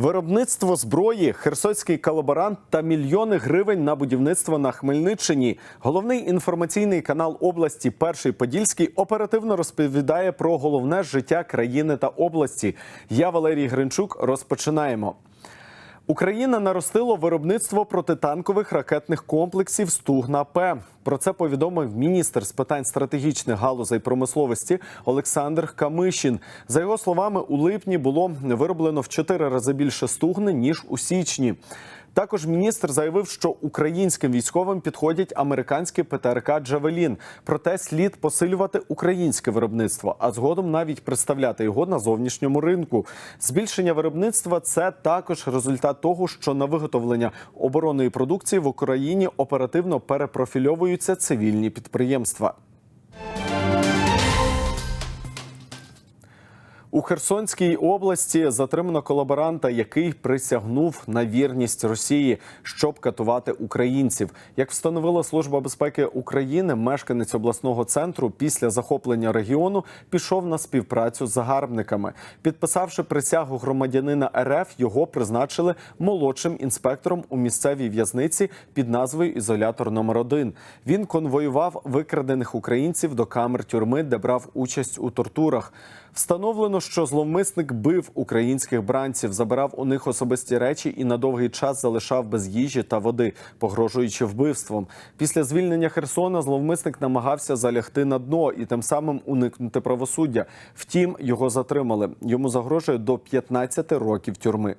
Виробництво зброї, херсонський колаборант та мільйони гривень на будівництво на Хмельниччині. Головний інформаційний канал області Перший Подільський оперативно розповідає про головне життя країни та області. Я Валерій Гринчук. Розпочинаємо. Україна наростила виробництво протитанкових ракетних комплексів Стугна П. Про це повідомив міністр з питань стратегічних галузей промисловості Олександр Камишін. За його словами, у липні було вироблено в чотири рази більше стугни ніж у січні. Також міністр заявив, що українським військовим підходять американські ПТРК Джавелін. Проте слід посилювати українське виробництво, а згодом навіть представляти його на зовнішньому ринку. Збільшення виробництва це також результат того, що на виготовлення оборонної продукції в Україні оперативно перепрофільовуються цивільні підприємства. У Херсонській області затримано колаборанта, який присягнув на вірність Росії, щоб катувати українців. Як встановила служба безпеки України, мешканець обласного центру після захоплення регіону пішов на співпрацю з загарбниками. Підписавши присягу громадянина РФ, його призначили молодшим інспектором у місцевій в'язниці під назвою Ізолятор номер 1 Він конвоював викрадених українців до камер тюрми, де брав участь у тортурах. Встановлено, що зловмисник бив українських бранців, забирав у них особисті речі і на довгий час залишав без їжі та води, погрожуючи вбивством. Після звільнення Херсона зловмисник намагався залягти на дно і тим самим уникнути правосуддя. Втім, його затримали. Йому загрожує до 15 років тюрми.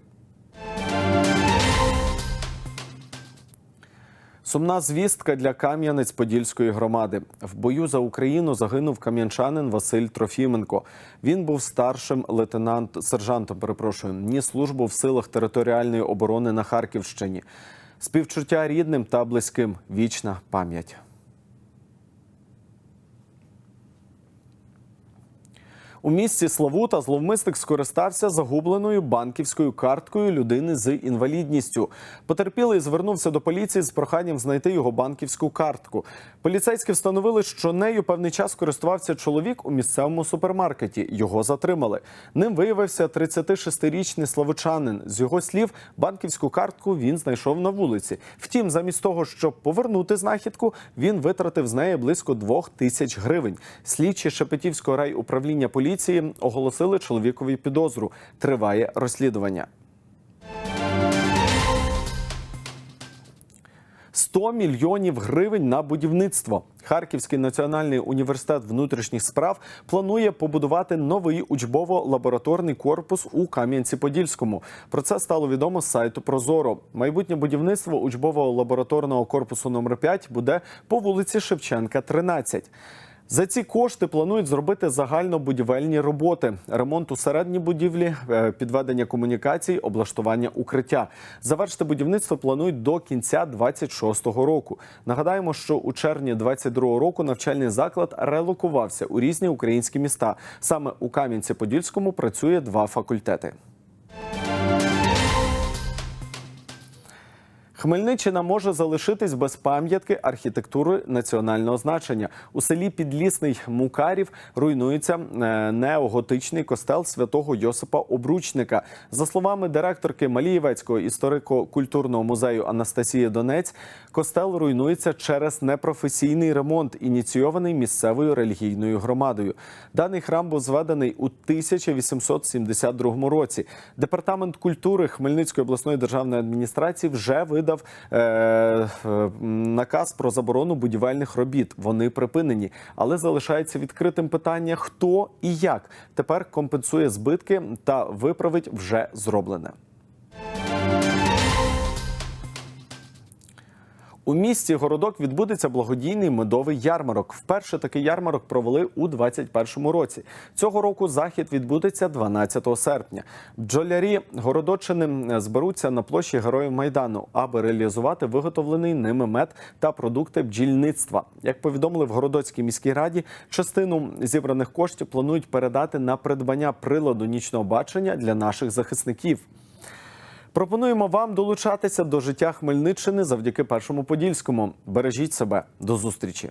Сумна звістка для Кам'янець-Подільської громади. В бою за Україну загинув кам'янчанин Василь Трофіменко. Він був старшим лейтенант сержантом. Перепрошую, ні службу в силах територіальної оборони на Харківщині. Співчуття рідним та близьким. Вічна пам'ять. У місті Славута зловмисник скористався загубленою банківською карткою людини з інвалідністю. Потерпілий звернувся до поліції з проханням знайти його банківську картку. Поліцейські встановили, що нею певний час користувався чоловік у місцевому супермаркеті. Його затримали. Ним виявився 36-річний славучанин. З його слів, банківську картку він знайшов на вулиці. Втім, замість того, щоб повернути знахідку, він витратив з неї близько двох тисяч гривень. Слідчі Шепетівського райуправління поліції поліції оголосили чоловікові підозру. Триває розслідування. 100 мільйонів гривень на будівництво. Харківський національний університет внутрішніх справ планує побудувати новий учбово-лабораторний корпус у Кам'янці-Подільському. Про це стало відомо з сайту Прозоро. Майбутнє будівництво учбово-лабораторного корпусу номер 5 буде по вулиці Шевченка, 13. За ці кошти планують зробити загальнобудівельні роботи: ремонт у середній будівлі, е, підведення комунікацій, облаштування укриття. Завершити будівництво планують до кінця 26-го року. Нагадаємо, що у червні 22-го року навчальний заклад релокувався у різні українські міста. Саме у Кам'янці-Подільському працює два факультети. Хмельниччина може залишитись без пам'ятки архітектури національного значення. У селі Підлісний Мукарів руйнується е, неоготичний костел святого Йосипа Обручника. За словами директорки Малієвецького історико-культурного музею Анастасії Донець, костел руйнується через непрофесійний ремонт, ініційований місцевою релігійною громадою. Даний храм був зведений у 1872 році. Департамент культури Хмельницької обласної державної адміністрації вже видав видав е, е, наказ про заборону будівельних робіт. Вони припинені, але залишається відкритим питання, хто і як тепер компенсує збитки та виправить вже зроблене. У місті Городок відбудеться благодійний медовий ярмарок. Вперше такий ярмарок провели у 2021 році. Цього року захід відбудеться 12 серпня. Бджолярі Городочини зберуться на площі Героїв Майдану, аби реалізувати виготовлений ними мед та продукти бджільництва. Як повідомили в Городоцькій міській раді, частину зібраних коштів планують передати на придбання приладу нічного бачення для наших захисників. Пропонуємо вам долучатися до життя Хмельниччини завдяки першому подільському. Бережіть себе до зустрічі.